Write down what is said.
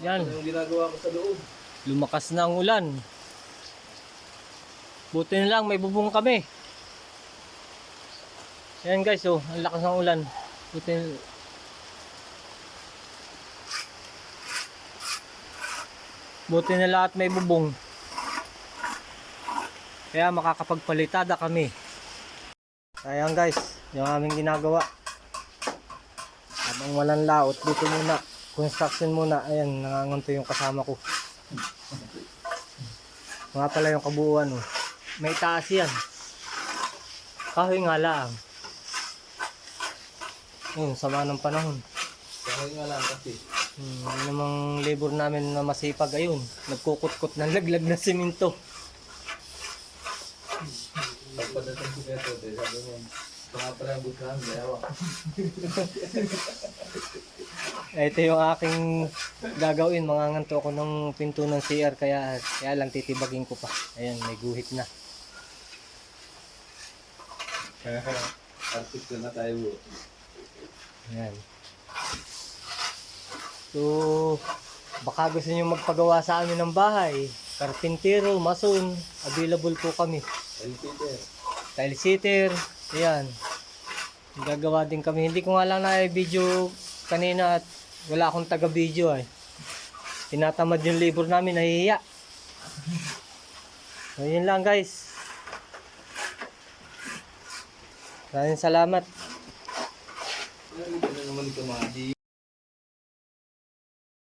Yan. Ano yung ginagawa ko sa loob? Lumakas na ang ulan. Buti na lang, may bubong kami. Ayan guys, oh, ang lakas ng ulan. Buti na... Buti na lahat may bubong. Kaya makakapagpalitada kami. Ayan guys, yung aming ginagawa. Habang walang laot, dito muna. Construction muna. Ayan, nangangunto yung kasama ko. Mga pala yung kabuuan. Oh. May taas yan. Kahoy nga lang. Yun, sama ng panahon. Kaya nga lang kasi. Hmm, yun namang labor namin na masipag ayun. Nagkukot-kot ng laglag na simento. Pagpadating ko dito, de, sabi mo, mga pala ang bukahan, gayawa. Ito yung aking gagawin. Manganganto ako ng pinto ng CR kaya, kaya lang titibagin ko pa. Ayan, may guhit na. Artist na tayo. Ayan. So, baka gusto nyo magpagawa sa amin ng bahay. Karpintero, mason, available po kami. El Peter. Tile sitter, ayan. Gagawa din kami. Hindi ko nga lang na-video kanina at wala akong taga-video ay. Tinatamad yung labor namin, nahihiya. So, yun lang guys. Maraming salamat.